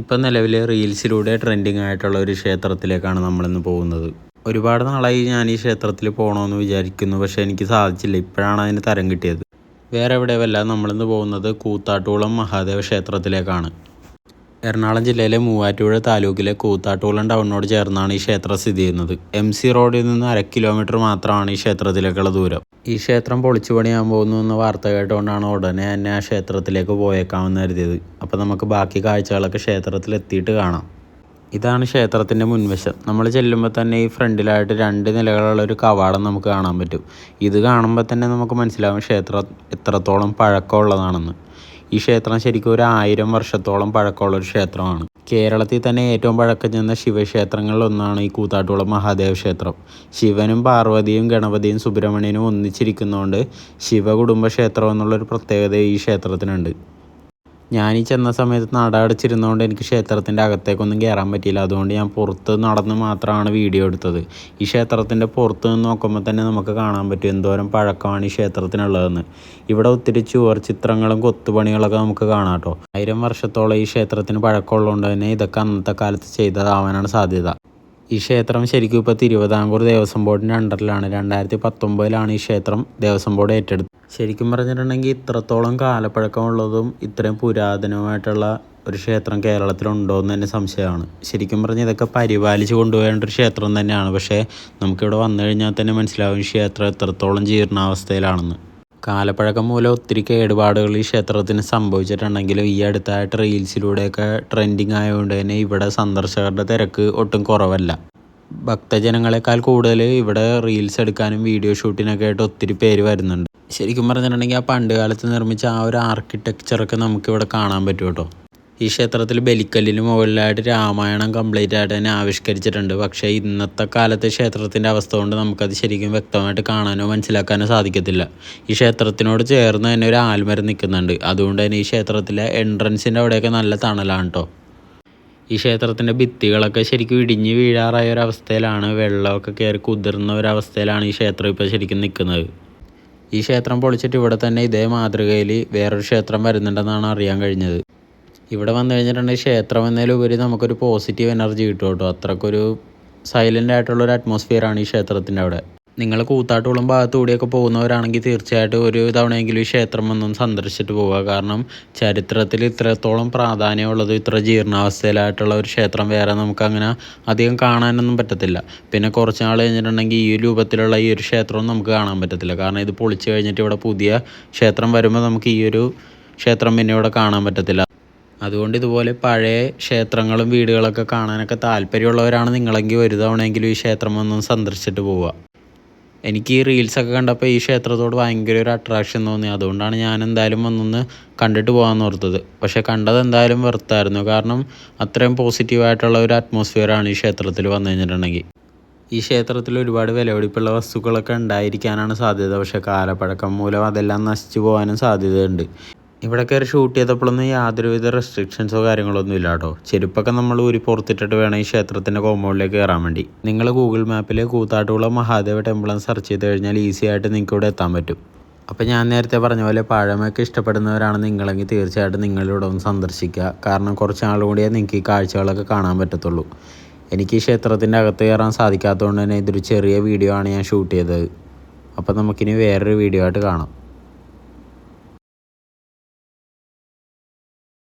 ഇപ്പം നിലവിൽ റീൽസിലൂടെ ട്രെൻഡിങ് ആയിട്ടുള്ള ഒരു ക്ഷേത്രത്തിലേക്കാണ് നമ്മളിന്ന് പോകുന്നത്. ഒരുപാട് നാളായി ഞാൻ ഈ ക്ഷേത്രത്തിൽ പോകണമെന്ന് വിചാരിക്കുന്നു പക്ഷേ എനിക്ക് സാധിച്ചില്ല. ഇപ്പോഴാണ് അതിന് തരം കിട്ടിയത്. വേറെ എവിടെയല്ല നമ്മളിന്ന് പോകുന്നത് കൂത്താട്ടുകുളം മഹാദേവ ക്ഷേത്രത്തിലേക്കാണ്. എറണാകുളം ജില്ലയിലെ മൂവാറ്റുപുഴ താലൂക്കിലെ കൂത്താട്ടുകുളം ടൗണിനോട് ചേർന്നാണ് ഈ ക്ഷേത്രം സ്ഥിതി ചെയ്യുന്നത്. എം സി റോഡിൽ നിന്ന് അര കിലോമീറ്റർ മാത്രമാണ് ഈ ക്ഷേത്രത്തിലേക്കുള്ള ദൂരം. ഈ ക്ഷേത്രം പൊളിച്ചു പണിയാൻ പോകുന്നു എന്ന വാർത്ത കേട്ടുകൊണ്ടാണ് ഉടനെ തന്നെ ആ ക്ഷേത്രത്തിലേക്ക് പോയേക്കാമെന്ന് കരുതിയത്. അപ്പോൾ നമുക്ക് ബാക്കി കാഴ്ചകളൊക്കെ ക്ഷേത്രത്തിൽ എത്തിയിട്ട് കാണാം. ഇതാണ് ക്ഷേത്രത്തിന്റെ മുൻവശം. നമ്മൾ ചെല്ലുമ്പോൾ തന്നെ ഈ ഫ്രണ്ടിലായിട്ട് രണ്ട് നിലകളുള്ള ഒരു കവാടം നമുക്ക് കാണാൻ പറ്റും. ഇത് കാണുമ്പോൾ തന്നെ നമുക്ക് മനസ്സിലാവും ക്ഷേത്രം എത്രത്തോളം പഴക്കമുള്ളതാണെന്ന്. ഈ ക്ഷേത്രം ശരിക്കും ഒരു ആയിരം വർഷത്തോളം പഴക്കമുള്ള ഒരു ക്ഷേത്രമാണ്. കേരളത്തിൽ തന്നെ ഏറ്റവും പഴക്കം ചെന്ന ശിവക്ഷേത്രങ്ങളിൽ ഒന്നാണ് ഈ കൂത്താട്ടുകുളം മഹാദേവ ക്ഷേത്രം. ശിവനും പാർവതിയും ഗണപതിയും സുബ്രഹ്മണ്യനും ഒന്നിച്ചിരിക്കുന്നതുകൊണ്ട് ശിവകുടുംബ ക്ഷേത്രം എന്നുള്ളൊരു പ്രത്യേകത ഈ ക്ഷേത്രത്തിനുണ്ട്. ഞാൻ ഈ ചെന്ന സമയത്ത് നട അടച്ചിരുന്നതുകൊണ്ട് എനിക്ക് ക്ഷേത്രത്തിന്റെ അകത്തേക്കൊന്നും കയറാൻ പറ്റിയില്ല. അതുകൊണ്ട് ഞാൻ പുറത്ത് നടന്ന് മാത്രമാണ് വീഡിയോ എടുത്തത്. ഈ ക്ഷേത്രത്തിന്റെ പുറത്ത് നിന്ന് നോക്കുമ്പോൾ തന്നെ നമുക്ക് കാണാൻ പറ്റും എന്തോരം പഴക്കമാണ് ഈ ക്ഷേത്രത്തിനുള്ളതെന്ന്. ഇവിടെ ഒത്തിരി ചുവർ ചിത്രങ്ങളും കൊത്തുപണികളൊക്കെ നമുക്ക് കാണാം കേട്ടോ. ആയിരം വർഷത്തോളം ഈ ക്ഷേത്രത്തിന് പഴക്കമുള്ളതുകൊണ്ട് തന്നെ ഇതൊക്കെ അന്നത്തെ കാലത്ത് ചെയ്തതാവാനാണ് സാധ്യത. ഈ ക്ഷേത്രം ശരിക്കും ഇപ്പോൾ തിരുവിതാംകൂർ ദേവസ്വം ബോർഡിന്റെ അണ്ടറിലാണ്. രണ്ടായിരത്തി പത്തൊമ്പതിലാണ് ഈ ക്ഷേത്രം ദേവസ്വം ബോർഡ് ഏറ്റെടുത്തത്. ശരിക്കും പറഞ്ഞിട്ടുണ്ടെങ്കിൽ ഇത്രത്തോളം കാലപ്പഴക്കമുള്ളതും ഇത്രയും പുരാതനമായിട്ടുള്ള ഒരു ക്ഷേത്രം കേരളത്തിലുണ്ടോ എന്ന് തന്നെ സംശയമാണ്. ശരിക്കും പറഞ്ഞാൽ ഇതൊക്കെ പരിപാലിച്ച് കൊണ്ടുപോകേണ്ട ഒരു ക്ഷേത്രം തന്നെയാണ്. പക്ഷേ നമുക്കിവിടെ വന്നു കഴിഞ്ഞാൽ തന്നെ മനസ്സിലാവും ക്ഷേത്രം എത്രത്തോളം ജീർണാവസ്ഥയിലാണെന്ന്. കാലപ്പഴക്കം മൂലം ഒത്തിരി കേടുപാടുകൾ ഈ ക്ഷേത്രത്തിന് സംഭവിച്ചിട്ടുണ്ടെങ്കിലും ഈ അടുത്തായിട്ട് റീൽസിലൂടെയൊക്കെ ട്രെൻഡിങ് ആയതുകൊണ്ട് തന്നെ ഇവിടെ സന്ദർശകരുടെ തിരക്ക് ഒട്ടും കുറവല്ല. ഭക്തജനങ്ങളെക്കാൾ കൂടുതൽ ഇവിടെ റീൽസ് എടുക്കാനും വീഡിയോ ഷൂട്ടിനൊക്കെ ആയിട്ട് ഒത്തിരി പേര് വരുന്നുണ്ട്. ശരിക്കും പറഞ്ഞിട്ടുണ്ടെങ്കിൽ ആ പണ്ട് കാലത്ത് നിർമ്മിച്ച ആ ഒരു ആർക്കിടെക്ചറൊക്കെ നമുക്കിവിടെ കാണാൻ പറ്റും കേട്ടോ. ഈ ക്ഷേത്രത്തിൽ ബലിക്കല്ലിന് മുകളിലായിട്ട് രാമായണം കംപ്ലീറ്റ് ആയിട്ട് തന്നെ ആവിഷ്കരിച്ചിട്ടുണ്ട്. പക്ഷേ ഇന്നത്തെ കാലത്തെ ക്ഷേത്രത്തിന്റെ അവസ്ഥ കൊണ്ട് നമുക്കത് ശരിക്കും വ്യക്തമായിട്ട് കാണാനോ മനസ്സിലാക്കാനോ സാധിക്കത്തില്ല. ഈ ക്ഷേത്രത്തിനോട് ചേർന്ന് തന്നെ ഒരു ആൽമരം നിൽക്കുന്നുണ്ട്. അതുകൊണ്ട് തന്നെ ഈ ക്ഷേത്രത്തിലെ എൻട്രൻസിന്റെ അവിടെയൊക്കെ നല്ല തണലാണ് കേട്ടോ. ഈ ക്ഷേത്രത്തിന്റെ ഭിത്തികളൊക്കെ ശരിക്കും ഇടിഞ്ഞ് വീഴാറായ ഒരവസ്ഥയിലാണ് വെള്ളമൊക്കെ കയറി കുതിർന്ന ഒരവസ്ഥയിലാണ് ഈ ക്ഷേത്രം ഇപ്പോൾ ശരിക്കും നിൽക്കുന്നത്. ഈ ക്ഷേത്രം പൊളിച്ചിട്ട് ഇവിടെ തന്നെ ഇതേ മാതൃകയിൽ വേറൊരു ക്ഷേത്രം വരുന്നുണ്ടെന്നാണ് അറിയാൻ കഴിഞ്ഞത്. ഇവിടെ വന്നു കഴിഞ്ഞിട്ടുണ്ടെങ്കിൽ ക്ഷേത്രം എന്നതിലുപരി നമുക്കൊരു പോസിറ്റീവ് എനർജി കിട്ടും കേട്ടോ. അത്രക്കൊരു സൈലന്റ് ആയിട്ടുള്ളൊരു അറ്റ്മോസ്ഫിയറാണ് ഈ ക്ഷേത്രത്തിന്റെ അവിടെ. നിങ്ങൾ കൂത്താട്ടുകുളം ഭാഗത്തു കൂടിയൊക്കെ പോകുന്നവരാണെങ്കിൽ തീർച്ചയായിട്ടും ഒരു തവണയെങ്കിലും ഈ ക്ഷേത്രം ഒന്നും സന്ദർശിച്ചിട്ട് പോവുക. കാരണം ചരിത്രത്തിൽ ഇത്രത്തോളം പ്രാധാന്യമുള്ളത് ഇത്ര ജീർണാവസ്ഥയിലായിട്ടുള്ള ഒരു ക്ഷേത്രം വേറെ നമുക്ക് അങ്ങനെ അധികം കാണാനൊന്നും പറ്റത്തില്ല. പിന്നെ കുറച്ച് നാൾ കഴിഞ്ഞിട്ടുണ്ടെങ്കിൽ ഈ രൂപത്തിലുള്ള ഈ ഒരു ക്ഷേത്രവും നമുക്ക് കാണാൻ പറ്റത്തില്ല. കാരണം ഇത് പൊളിച്ച് കഴിഞ്ഞിട്ട് ഇവിടെ പുതിയ ക്ഷേത്രം വരുമ്പോൾ നമുക്ക് ഈ ഒരു ക്ഷേത്രം പിന്നെ ഇവിടെ കാണാൻ പറ്റത്തില്ല. അതുകൊണ്ട് ഇതുപോലെ പഴയ ക്ഷേത്രങ്ങളും വീടുകളൊക്കെ കാണാനൊക്കെ താല്പര്യമുള്ളവരാണ് നിങ്ങളെങ്കിൽ ഒരു തവണയെങ്കിലും ഈ ക്ഷേത്രം ഒന്നും സന്ദർശിച്ചിട്ട് പോവുക. എനിക്ക് ഈ റീൽസൊക്കെ കണ്ടപ്പോൾ ഈ ക്ഷേത്രത്തോട് ഭയങ്കര ഒരു അട്രാക്ഷൻ തോന്നി. അതുകൊണ്ടാണ് ഞാൻ എന്തായാലും വന്നൊന്ന് കണ്ടിട്ട് പോകാമെന്ന് ഓർത്തത്. പക്ഷേ കണ്ടത് എന്തായാലും വെറുത്തായിരുന്നു. കാരണം അത്രയും പോസിറ്റീവായിട്ടുള്ള ഒരു അറ്റ്മോസ്ഫിയറാണ് ഈ ക്ഷേത്രത്തിൽ വന്നു കഴിഞ്ഞിട്ടുണ്ടെങ്കിൽ. ഈ ക്ഷേത്രത്തിൽ ഒരുപാട് വിലപിടിപ്പുള്ള വസ്തുക്കളൊക്കെ ഉണ്ടായിരിക്കാനാണ് സാധ്യത. പക്ഷേ കാലപ്പഴക്കം മൂലം അതെല്ലാം നശിച്ചു പോകാനും സാധ്യതയുണ്ട്. ഇവിടെ കയറി ഷൂട്ട് ചെയ്തപ്പോഴൊന്നും യാതൊരുവിധ റെസ്ട്രിക്ഷൻസോ കാര്യങ്ങളൊന്നും ഇല്ല കേട്ടോ ചെരുപ്പൊക്കെ നമ്മൾ ഊരി പുറത്തിട്ടിട്ട് വേണം ഈ ക്ഷേത്രത്തിന്റെ കോമ്പൗണ്ടിലേക്ക് കയറാൻ വേണ്ടി. നിങ്ങൾ ഗൂഗിൾ മാപ്പിൽ കൂത്താട്ടുകുളം മഹാദേവ എന്ന് സെർച്ച് ചെയ്ത് കഴിഞ്ഞാൽ ഈസി ആയിട്ട് നിങ്ങൾക്ക് ഇവിടെ എത്താൻ പറ്റും. അപ്പോൾ ഞാൻ നേരത്തെ പറഞ്ഞ പോലെ പഴമയൊക്കെ ഇഷ്ടപ്പെടുന്നവരാണ് നിങ്ങളെങ്കിൽ തീർച്ചയായിട്ടും നിങ്ങളിവിടെ ഒന്ന് സന്ദർശിക്കുക. കാരണം കുറച്ച് നാൾ കൂടിയേ നിങ്ങൾക്ക് ഈ കാഴ്ചകളൊക്കെ കാണാൻ പറ്റത്തുള്ളൂ. എനിക്ക് ഈ ക്ഷേത്രത്തിന്റെ അകത്ത് കയറാൻ സാധിക്കാത്തതുകൊണ്ട് തന്നെ ഇതൊരു ചെറിയ വീഡിയോ ആണ് ഞാൻ ഷൂട്ട് ചെയ്തത്. അപ്പോൾ നമുക്കിനി വേറൊരു വീഡിയോ ആയിട്ട് കാണാം.